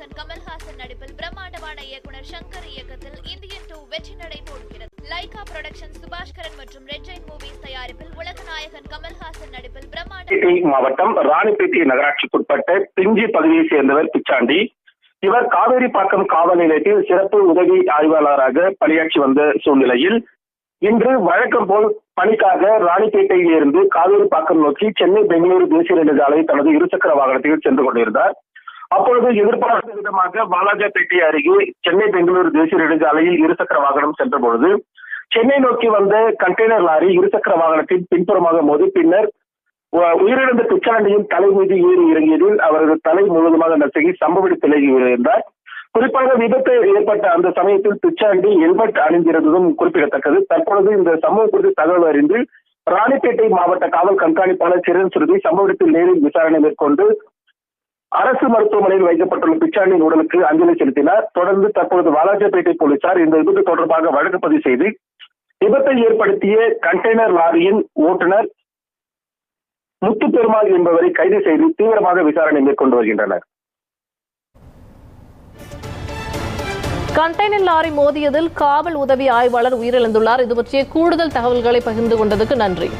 உலகநாயகன் கமல்ஹாசன் நடிப்பில் பிரம்மாண்டமான இயக்குனர் சங்கர் இயக்கத்தில் இந்தியன் டூ வெற்றி நடை போடுகிறது. லைகா புரொடக்ஷன் சுபாஷ்கரன் மற்றும் ரெட் ஜெயின் மூவிஸ் தயாரிப்பில் உலகநாயகன் கமல்ஹாசன் நடிப்பில் பிரம்மாண்ட மாவட்டம் ராணிப்பேட்டை நகராட்சிக்குட்பட்ட பிஞ்சி பகுதியைச் சேர்ந்தவர் பிச்சாண்டி. இவர் காவேரிப்பாக்கம் காவல் நிலையத்தில் சிறப்பு உதவி ஆய்வாளராக பணியாற்றி வந்த சூழ்நிலையில் இன்று வழக்கம் போல் பணிக்காக ராணிப்பேட்டையில் இருந்து காவேரிப்பாக்கம் நோக்கி சென்னை பெங்களூரு தேசிய நெடுஞ்சாலை தனது இருசக்கர வாகனத்தில் சென்று கொண்டிருந்தார். அப்பொழுது எதிர்பாராத விதமாக வாலாஜாபேட்டை அருகே சென்னை பெங்களூரு தேசிய நெடுஞ்சாலையில் இருசக்கர வாகனம் சென்ற பொழுது சென்னை நோக்கி வந்த கண்டெய்னர் லாரி இருசக்கர வாகனத்தின் பின்புறமாக மோதி பின்னர் உயிரிழந்த பிச்சாண்டியின் தலை மீது ஏறி இறங்கியதில் அவரது தலை முழுவதுமாக நசுகி சம்பவ இடத்தில் இருந்தார் குறிப்பாக விபத்து ஏற்பட்ட அந்த சமயத்தில் பிச்சாண்டி ஹெல்மெட் அணிந்திருந்ததும் குறிப்பிடத்தக்கது. தற்பொழுது இந்த சம்பவம் குறித்து தகவல் அறிந்து ராணிப்பேட்டை மாவட்ட காவல் கண்காணிப்பாளர் சிறன் சுருதி சம்பவ இடத்தில் நேரில் விசாரணை மேற்கொண்டு அரசு மருத்துவமனையில் வைக்கப்பட்டுள்ள பிச்சாண்டியின் உடலுக்கு அஞ்சலி செலுத்தினார். தொடர்ந்து தற்பொழுது வாலாஜாபேட்டை போலீசார் இந்த விபத்து தொடர்பாக வழக்கு பதிவு செய்து விபத்தை ஏற்படுத்திய கண்டெய்னர் லாரியின் ஓட்டுநர் முத்து பெருமாள் என்பவரை கைது செய்து தீவிரமாக விசாரணை மேற்கொண்டு வருகின்றனர். கண்டெய்னர் லாரி மோதியதில் காவல் உதவி ஆய்வாளர் உயிரிழந்துள்ளார். இது பற்றிய கூடுதல் தகவல்களை பகிர்ந்து கொண்டதுக்கு நன்றி.